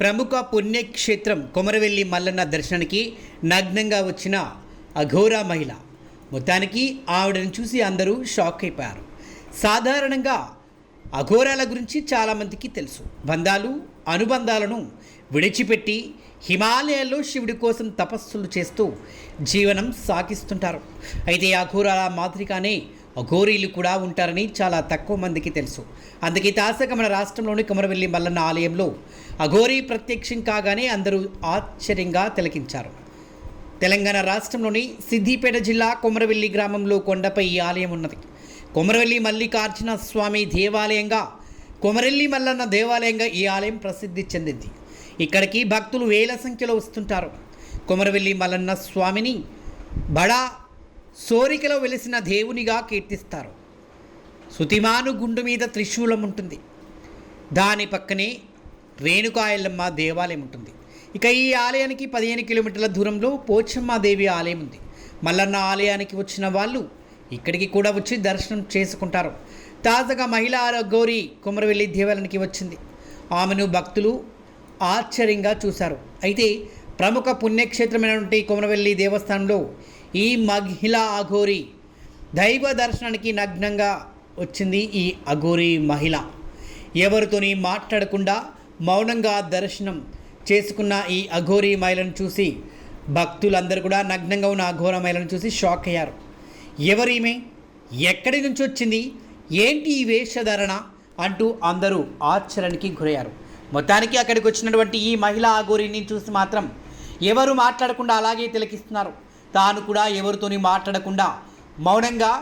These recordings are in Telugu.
ప్రముఖ పుణ్యక్షేత్రం కొమరవెల్లి మల్లన్న దర్శనానికి నగ్నంగా వచ్చిన అఘోరా మహిళ. మొత్తానికి ఆవిడను చూసి అందరూ షాక్ అయిపోయారు. సాధారణంగా అఘోరాల గురించి చాలామందికి తెలుసు. బంధాలు అనుబంధాలను విడిచిపెట్టి హిమాలయాల్లో శివుడి కోసం తపస్సులు చేస్తూ జీవనం సాగిస్తుంటారు. అయితే అఘోరాల మాదిరిగానే అఘోరీలు కూడా ఉంటారని చాలా తక్కువ మందికి తెలుసు. అందుకే తాసక మన రాష్ట్రంలోని కొమరవెల్లి మల్లన్న ఆలయంలో అఘోరీ ప్రత్యక్షం కాగానే అందరూ ఆశ్చర్యంగా తిలకించారు. తెలంగాణ రాష్ట్రంలోని సిద్దిపేట జిల్లా కొమరవెల్లి గ్రామంలో కొండపై ఈ ఆలయం ఉన్నది. కొమరవెల్లి మల్లికార్జున స్వామి దేవాలయంగా కొమరెల్లి మల్లన్న దేవాలయంగా ఈ ఆలయం ప్రసిద్ధి చెందింది. ఇక్కడికి భక్తులు వేల సంఖ్యలో వస్తుంటారు. కొమరవెల్లి మల్లన్న స్వామిని బడా సోరికలో వెలిసిన దేవునిగా కీర్తిస్తారు. సుతిమాను గుండు మీద త్రిశూలం ఉంటుంది. దాని పక్కనే రేణుకాయలమ్మ దేవాలయం ఉంటుంది. ఇక ఈ ఆలయానికి పదిహేను కిలోమీటర్ల దూరంలో పోచమ్మ దేవి ఆలయం ఉంది. మల్లన్న ఆలయానికి వచ్చిన వాళ్ళు ఇక్కడికి కూడా వచ్చి దర్శనం చేసుకుంటారు. తాజాగా మహిళా గౌరీ కుమరవెల్లి దేవాలయానికి వచ్చింది. ఆమెను భక్తులు ఆశ్చర్యంగా చూశారు. అయితే ప్రముఖ పుణ్యక్షేత్రమైనటువంటి కొమరవెల్లి దేవస్థానంలో ఈ మహిళ అఘోరి దైవ దర్శనానికి నగ్నంగా వచ్చింది ఈ అఘోరి మహిళ. ఎవరితోని మాట్లాడకుండా మౌనంగా దర్శనం చేసుకున్న ఈ అఘోరి మహిళను చూసి భక్తులందరూ కూడా నగ్నంగా ఉన్న అఘోర మహిళను చూసి షాక్ అయ్యారు. ఎవరీమె ఎక్కడి నుంచి వచ్చింది? ఏంటి ఈ వేషధారణ? అంటూ అందరూ ఆశ్చర్యానికి గురయ్యారు. మొత్తానికి అక్కడికి వచ్చినటువంటి ఈ మహిళా అఘోరిని చూసి మాత్రం ఎవరు మాట్లాడకుండా అలాగే తిలకిస్తున్నారు. తాను కూడా ఎవరితోని మాట్లాడకుండా మౌనంగా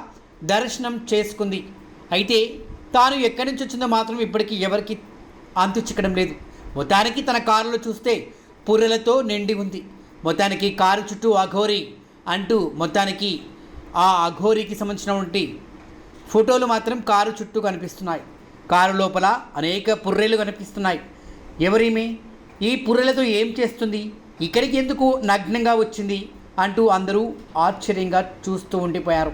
దర్శనం చేసుకుంది. అయితే తాను ఎక్కడి నుంచి వచ్చిందో మాత్రం ఇప్పటికీ ఎవరికి అంతు చిక్కడం లేదు. మొత్తానికి తన కారులో చూస్తే పుర్రెలతో నిండి ఉంది. మొత్తానికి కారు చుట్టూ అఘోరి అంటూ మొత్తానికి ఆ అఘోరికి సంబంధించినటువంటి ఫోటోలు మాత్రం కారు చుట్టూ కనిపిస్తున్నాయి. కారు లోపల అనేక పుర్రెలు కనిపిస్తున్నాయి. ఎవరిమే? ఈ పుర్రెలతో ఏం చేస్తుంది? ఇక్కడికి ఎందుకు నగ్నంగా వచ్చింది? అంటూ అందరూ ఆశ్చర్యంగా చూస్తూ ఉండిపోయారు.